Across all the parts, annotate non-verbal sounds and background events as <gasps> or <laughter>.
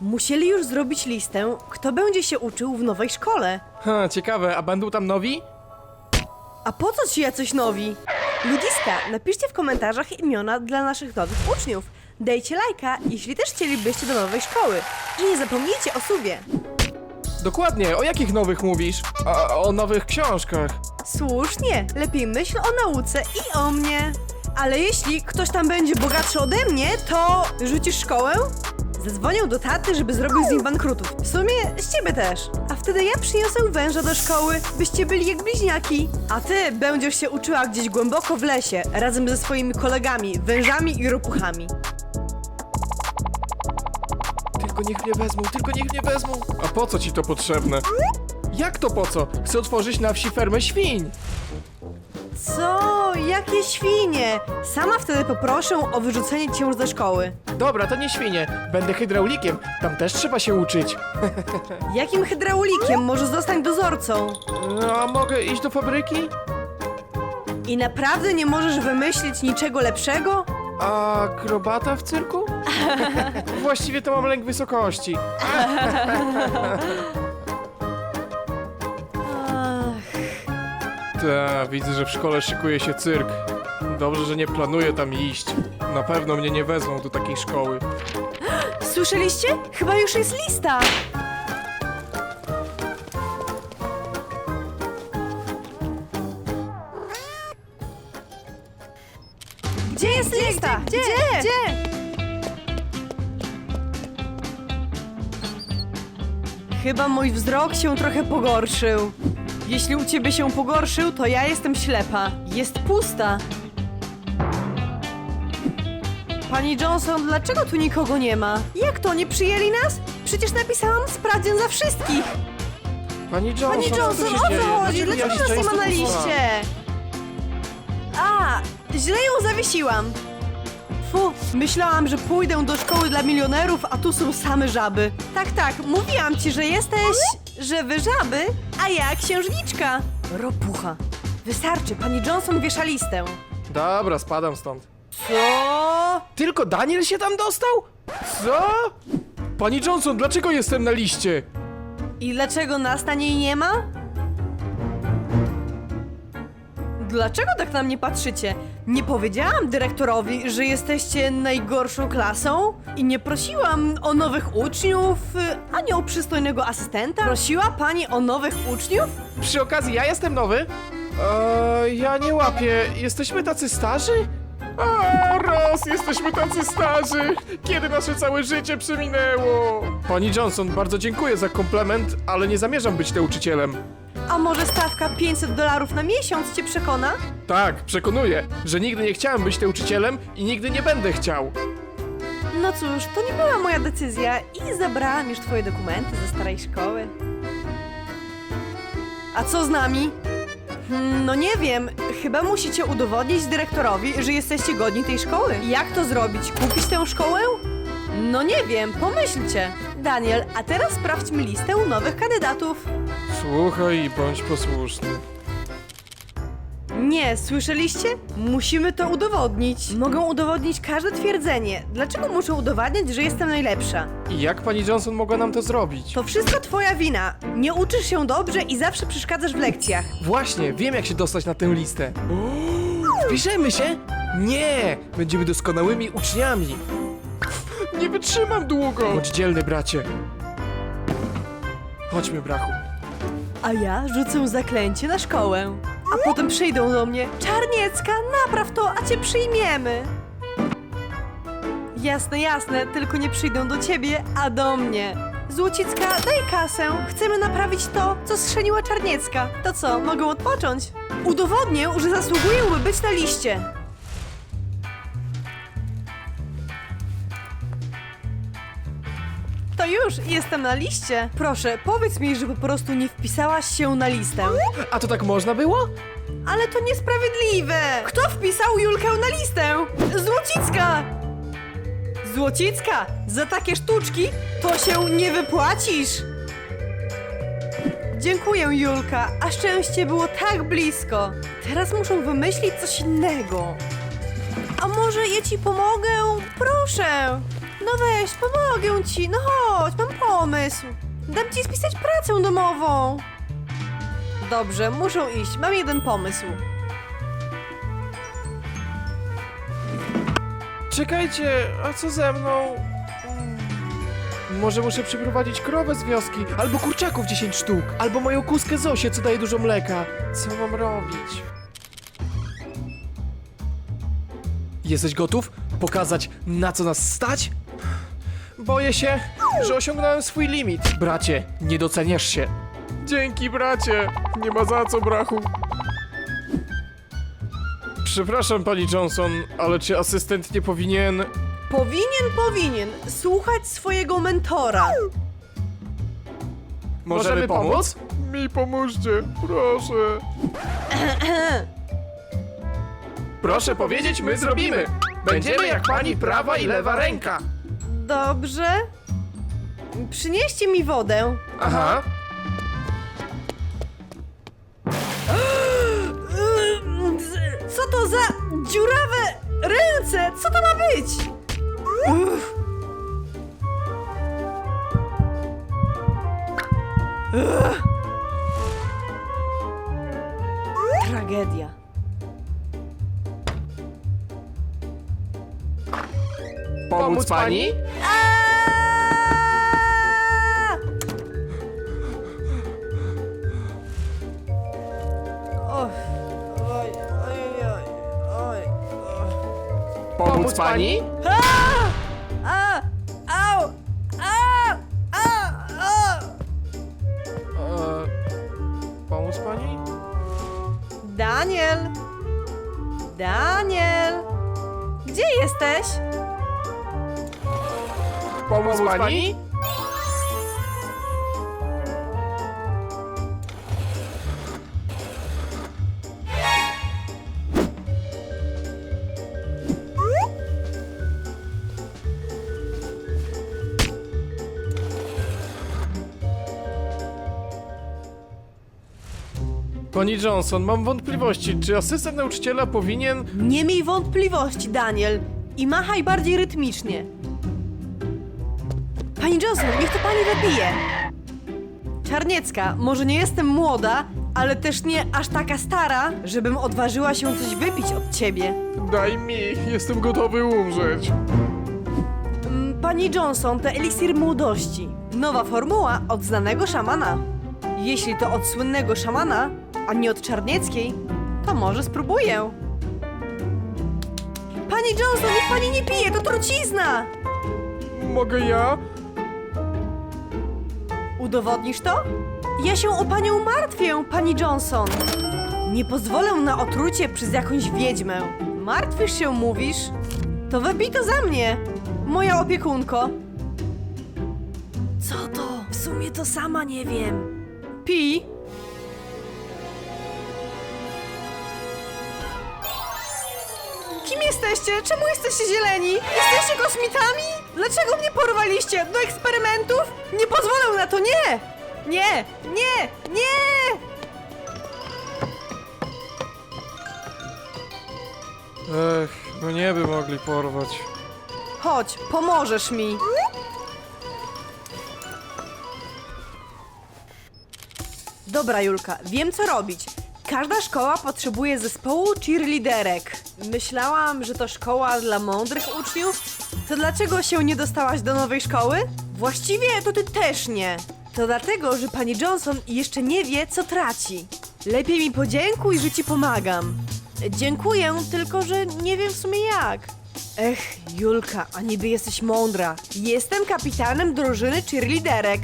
Musieli już zrobić listę, kto będzie się uczył w nowej szkole. Ha, ciekawe, a będą tam nowi? A po co ci jacyś nowi? Ludziska, napiszcie w komentarzach imiona dla naszych nowych uczniów. Dajcie lajka, jeśli też chcielibyście do nowej szkoły. I nie zapomnijcie o subie. Dokładnie, o jakich nowych mówisz? A, o nowych książkach. Słusznie, lepiej myśl o nauce i o mnie. Ale jeśli ktoś tam będzie bogatszy ode mnie, to rzucisz szkołę? Zadzwonię do taty, żeby zrobił z nim bankrutów. W sumie z ciebie też. A wtedy ja przyniosę węża do szkoły, byście byli jak bliźniaki. A ty będziesz się uczyła gdzieś głęboko w lesie, razem ze swoimi kolegami, wężami i ropuchami. Tylko niech mnie wezmą, tylko niech mnie wezmą. A po co ci to potrzebne? Jak to po co? Chcę otworzyć na wsi fermę świń. Co? Jakie świnie? Sama wtedy poproszę o wyrzucenie cię ze szkoły. Dobra, to nie świnie. Będę hydraulikiem. Tam też trzeba się uczyć. <laughs> Jakim hydraulikiem? Może zostań dozorcą? No, A mogę iść do fabryki? I naprawdę nie możesz wymyślić niczego lepszego? A akrobata w cyrku? <laughs> Właściwie to mam lęk wysokości. <laughs> Ta, widzę, że w szkole szykuje się cyrk. Dobrze, że nie planuję tam iść. Na pewno mnie nie wezmą do takiej szkoły. słyszeliście? Chyba już jest lista. Gdzie jest lista? Gdzie? Gdzie? Chyba mój wzrok się trochę pogorszył. Jeśli u ciebie się pogorszył, to ja jestem ślepa. Jest pusta. Pani Johnson, dlaczego tu nikogo nie ma? Jak to, nie przyjęli nas? Przecież napisałam sprawdzian za wszystkich. Pani Johnson, Pani Johnson, o co dzieje? chodzi? Dlaczego nas nie ma na liście? A, źle ją zawiesiłam. Fu, myślałam, że pójdę do szkoły dla milionerów, a tu są same żaby. Tak, tak, mówiłam ci, że jesteś... że wy żaby, a ja księżniczka. Ropucha. Wystarczy, pani Johnson wiesza listę. Dobra, spadam stąd. Co? Tylko Daniel się tam dostał? Co? Pani Johnson, dlaczego jestem na liście? I dlaczego nas na niej nie ma? Dlaczego tak na mnie patrzycie? Nie powiedziałam dyrektorowi, że jesteście najgorszą klasą i nie prosiłam o nowych uczniów, y, ani o przystojnego asystenta. Prosiła pani o nowych uczniów? Przy okazji, ja jestem nowy? Eee, ja nie łapię. Jesteśmy tacy starzy? O, raz jesteśmy tacy starzy! Kiedy nasze całe życie przeminęło? Pani Johnson, bardzo dziękuję za komplement, ale nie zamierzam być nauczycielem. A może stawka 500 dolarów na miesiąc cię przekona? Tak, przekonuję, że nigdy nie chciałem być nauczycielem i nigdy nie będę chciał. No cóż, to nie była moja decyzja i zabrałam już twoje dokumenty ze starej szkoły. A co z nami? Hmm, No nie wiem, chyba musicie udowodnić dyrektorowi, że jesteście godni tej szkoły. Jak to zrobić? Kupić tę szkołę? No nie wiem, pomyślcie. Daniel, a teraz sprawdźmy listę nowych kandydatów. Słuchaj i bądź posłuszny. Nie, słyszeliście? Musimy to udowodnić. Mogą udowodnić każde twierdzenie. Dlaczego muszę udowadniać, że jestem najlepsza? I jak pani Johnson mogła nam to zrobić? To wszystko twoja wina. Nie uczysz się dobrze i zawsze przeszkadzasz w lekcjach. Właśnie, wiem jak się dostać na tę listę. <gasps> Wpiszemy się? Nie! Będziemy doskonałymi uczniami. Nie wytrzymam długo. Bądź dzielny, bracie. Chodźmy, brachu. A ja rzucę zaklęcie na szkołę. A potem przyjdą do mnie. Czarniecka, napraw to, a cię przyjmiemy. Jasne, jasne, tylko nie przyjdą do ciebie, a do mnie. Złocicka, daj kasę. Chcemy naprawić to, co strzeliła Czarniecka. To co, mogę odpocząć? Udowodnię, że zasługuję, by być na liście. Już, jestem na liście. Proszę, powiedz mi, że po prostu nie wpisałaś się na listę. A to tak można było? Ale to niesprawiedliwe! Kto wpisał Julkę na listę? Złocicka! Złocicka! Za takie sztuczki to się nie wypłacisz! Dziękuję, Julka, a szczęście było tak blisko. Teraz muszę wymyślić coś innego. A może ja ci pomogę? Proszę! No weź, pomogę ci, no chodź, mam pomysł. Dam ci spisać pracę domową. Dobrze, muszą iść, mam jeden pomysł. Czekajcie, a co ze mną? Mm, Może muszę przyprowadzić krowę z wioski, albo kurczaków 10 sztuk, albo moją kuskę Zosię, co daje dużo mleka. Co mam robić? Jesteś gotów? Pokazać, na co nas stać? Boję się, że osiągnąłem swój limit. Bracie, nie doceniasz się. Dzięki, bracie. Nie ma za co, brachu. Przepraszam, pani Johnson, ale czy asystent nie powinien... Powinien, powinien słuchać swojego mentora. Możemy pomóc? Mi pomóżcie, proszę. Proszę powiedzieć, my zrobimy. Będziemy jak pani prawa i lewa ręka. Dobrze. Przynieście mi wodę. Aha. <gasps> Co to za dziurawe ręce? Co to ma być? Uff. Ugh. Tragedia. Pomóc pani? Aaaa! Och, oj, oj, oj, oj, oj. Pomóc pani? A! A! Au! A! A! A! Pomóc pani? Daniel! Daniel! Gdzie jesteś? Pomóc pani? Pani Johnson, mam wątpliwości, czy asystent nauczyciela powinien... Nie miej wątpliwości, Daniel. I machaj bardziej rytmicznie. Pani Johnson, niech to pani wypije. Czarniecka, może nie jestem młoda, ale też nie aż taka stara, żebym odważyła się coś wypić od ciebie. Daj mi, jestem gotowy umrzeć. Mm, Pani Johnson to eliksir młodości. Nowa formuła od znanego szamana. Jeśli to od słynnego szamana, a nie od czarnieckiej, to może spróbuję. Pani Johnson, niech pani nie pije, to trucizna! Mogę ja? Udowodnisz to? Ja się o panią martwię, pani Johnson. Nie pozwolę na otrucie przez jakąś wiedźmę. Martwisz się, mówisz? To wypij to za mnie, moja opiekunko. Co to? W sumie to sama nie wiem. Pij. Kim jesteście? Czemu jesteście zieleni? Jesteście kosmitami? Dlaczego mnie porwaliście? Do eksperymentów? Nie pozwolę na to, nie! Nie! Nie! Nie! Ech, no nie by mogli porwać. Chodź, pomożesz mi. Dobra, Julka, wiem co robić. Każda szkoła potrzebuje zespołu cheerleaderek. Myślałam, że to szkoła dla mądrych uczniów. To dlaczego się nie dostałaś do nowej szkoły? Właściwie to ty też nie. To dlatego, że pani Johnson jeszcze nie wie, co traci. Lepiej mi podziękuj, że ci pomagam. Dziękuję, tylko że nie wiem w sumie jak. Ech, Julka, a niby jesteś mądra. Jestem kapitanem drużyny cheerleaderek.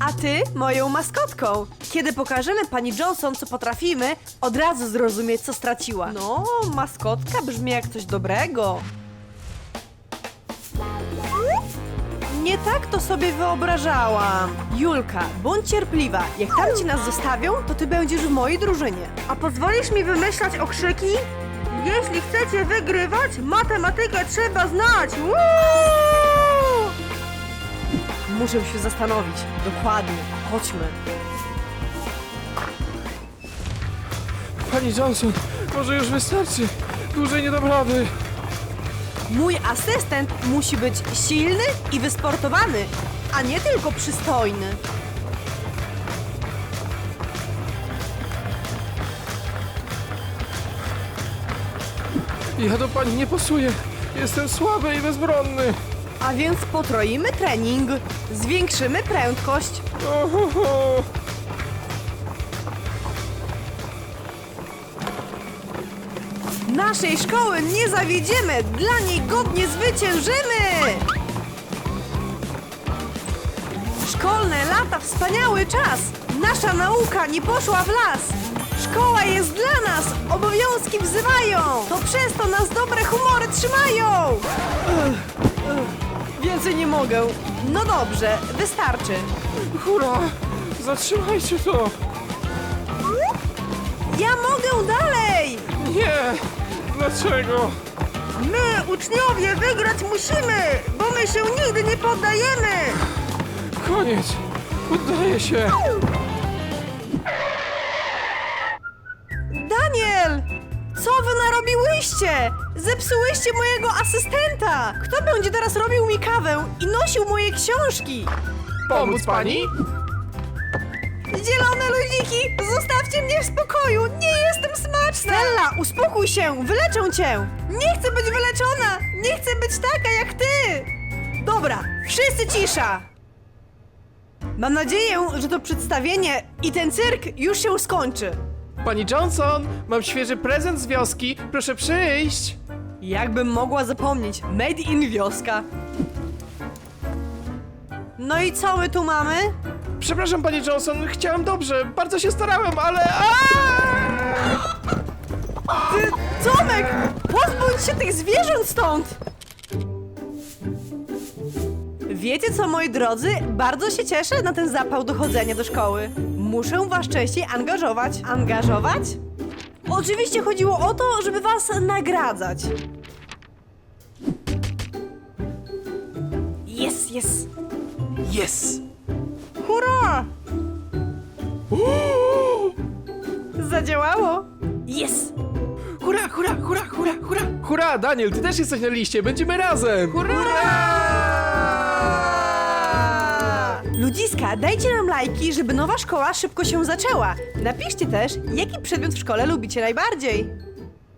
A ty moją maskotką. Kiedy pokażemy pani Johnson, co potrafimy, od razu zrozumie, co straciła. No, maskotka brzmi jak coś dobrego. Nie tak to sobie wyobrażałam. Julka, bądź cierpliwa. Jak tam ci nas zostawią, to ty będziesz w mojej drużynie. A pozwolisz mi wymyślać okrzyki? Jeśli chcecie wygrywać, matematykę trzeba znać. Woo! Muszę się zastanowić. Dokładnie. Chodźmy. Pani Johnson, może już wystarczy. Dłużej nie dam rady. Mój asystent musi być silny i wysportowany, a nie tylko przystojny. Ja do pani nie pasuję. Jestem słaby i bezbronny. A więc potroimy trening, zwiększymy prędkość. Ohoho. Naszej szkoły nie zawiedziemy, dla niej godnie zwyciężymy! Szkolne lata, wspaniały czas! Nasza nauka nie poszła w las! Szkoła jest dla nas, obowiązki wzywają! To przez to nas dobre humory trzymają! Ugh, ugh, Więcej nie mogę. No dobrze, wystarczy. Hurra! Zatrzymajcie to! Ja mogę dalej! Nie! Dlaczego? My, uczniowie, wygrać musimy, bo my się nigdy nie poddajemy! Koniec! Uddaję się! Daniel! Co wy narobiłyście? Zepsułyście mojego asystenta! Kto będzie teraz robił mi kawę i nosił moje książki? Pomóc pani? Zielone zostawcie mnie w spokoju! Nie jestem smaczna! Stella, uspokój się, wyleczę cię! Nie chcę być wyleczona! Nie chcę być taka jak ty! Dobra, wszyscy cisza! Mam nadzieję, że to przedstawienie i ten cyrk już się skończy. Pani Johnson, mam świeży prezent z wioski. Proszę przyjść. Jakbym mogła zapomnieć, made in wioska. No i co my tu mamy? Przepraszam, pani Johnson, chciałem dobrze. Bardzo się starałem, ale. Ty, Tomek! Pozbądź się tych zwierząt stąd! Wiecie co, moi drodzy? Bardzo się cieszę na ten zapał do chodzenia do szkoły. Muszę was częściej angażować. Angażować? Oczywiście chodziło o to, żeby was nagradzać. Yes, yes. Yes! Hurra! Zadziałało. Yes. Hurra, hurra, hurra, hurra, hurra! Hurra, Daniel, ty też jesteś na liście, będziemy razem! Ludziska, dajcie nam lajki, żeby nowa szkoła szybko się zaczęła. Napiszcie też, jaki przedmiot w szkole lubicie najbardziej.